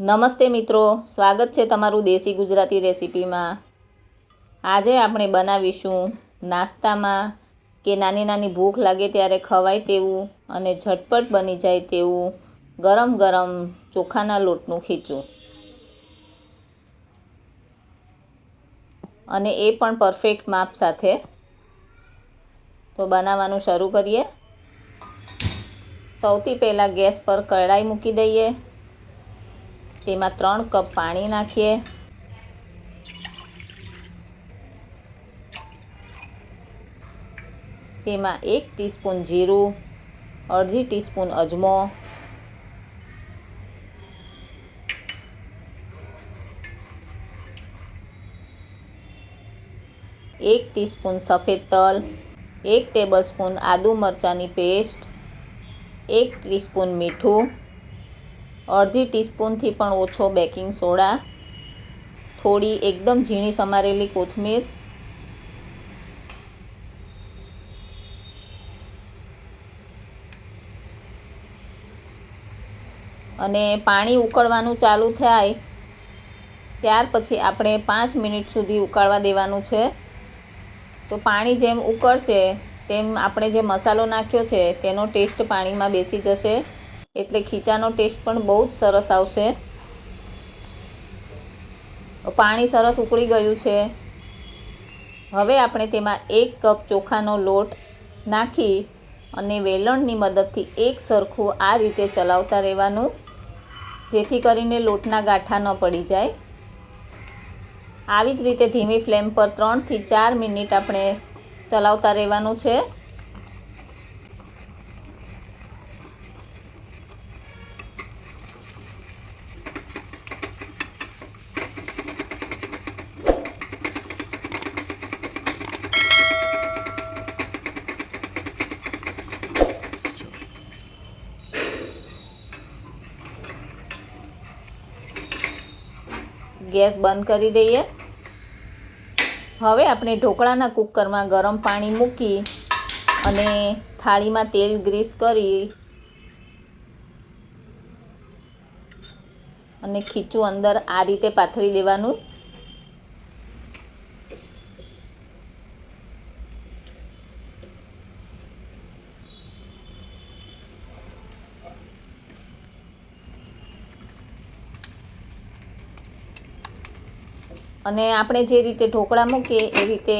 નમસ્તે મિત્રો, સ્વાગત છે તમારું દેશી ગુજરાતી રેસીપીમાં. આજે આપણે બનાવીશું નાસ્તામાં કે નાની નાની ભૂખ લાગે ત્યારે ખવાય તેવું અને ઝટપટ બની જાય તેવું ગરમ ગરમ ચોખાના લોટનું ખીચું. અને એ પણ પરફેક્ટ માપ સાથે. તો બનાવવાનું શરૂ કરીએ. સૌથી પહેલાં ગેસ પર કડાઈ મૂકી દઈએ. તેમાં ત્રણ કપ પાણી નાખીએ. તેમાં એક ટીસ્પૂન જીરું, અડધી ટીસ્પૂન અજમો, એક ટીસ્પૂન સફેદ તલ, એક ટેબલસ્પૂન આદુ મરચાંની પેસ્ટ, એક ટીસ્પૂન મીઠું અડધી ટીસ્પૂનથી પણ ઓછો બેકિંગ સોડા, થોડી એકદમ ઝીણી સમારેલી કોથમીર, અને પાણી ઉકળવાનું ચાલુ થાય, ત્યાર પછી આપણે પાંચ મિનિટ સુધી ઉકાળવા દેવાનું છે. તો પાણી જેમ ઉકળશે, તેમ આપણે જે મસાલો નાખ્યો છે, તેનો ટેસ્ટ પાણીમાં બેસી જશે. એટલે ખીચાનો ટેસ્ટ પણ બહુ જ સરસ આવશે. પાણી સરસ ઉકળી ગયું છે. હવે આપણે તેમાં એક કપ ચોખાનો લોટ નાખી અને વેલણની મદદથી એક સરખું આ રીતે ચલાવતા રહેવાનું, જેથી કરીને લોટના ગાંઠા ન પડી જાય. આવી જ રીતે ધીમી ફ્લેમ પર ત્રણથી ચાર મિનિટ આપણે ચલાવતા રહેવાનું છે. ગેસ બંધ કરી દઈએ. હવે આપણે ઢોકળાના કુકરમાં ગરમ પાણી મૂકી અને થાળીમાં તેલ ગ્રીસ કરી અને ખીચું અંદર આ રીતે પાથરી દેવાનું. અને આપણે જે રીતે ઢોકળા મૂકીએ એ રીતે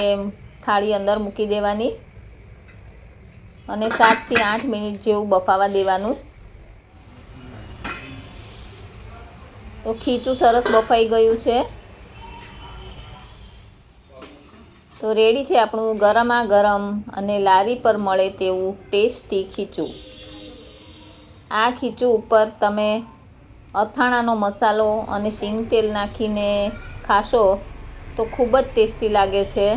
થાળી અંદર મૂકી દેવાની. અને સાતથી આઠ મિનિટ જેવું બફાવા દેવાનું. તો ખીચું સરસ બફાઈ ગયું છે. તો રેડી છે આપણું ગરમા ગરમ અને લારી પર મળે તેવું ટેસ્ટી ખીચું. આ ખીચું ઉપર તમે અથાણાનો મસાલો અને શીંગ તેલ નાખીને ખાશો તો ખૂબ જ ટેસ્ટી લાગે છે.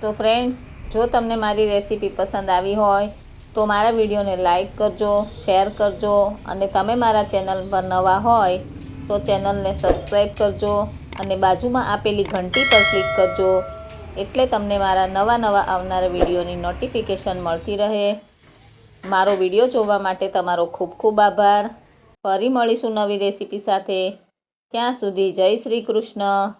તો ફ્રેન્ડ્સ જો તમને મારી રેસીપી પસંદ આવી હોય, તો મારા વિડીયોને લાઈક કરજો શેર કરજો, અને તમે મારા ચેનલ પર નવા હોય, તો ચેનલને સબસ્ક્રાઈબ કરજો, અને બાજુમાં આપેલી ઘંટી પર ક્લિક કરજો, એટલે તમને મારા નવા નવા આવનારા વિડીયોની નોટિફિકેશન મળતી રહે. મારો વીડિયો જોવા માટે તમારો ખૂબ ખૂબ આભાર. ફરી મળીશું નવી રેસીપી સાથે. ત્યાં સુધી જય શ્રી કૃષ્ણ.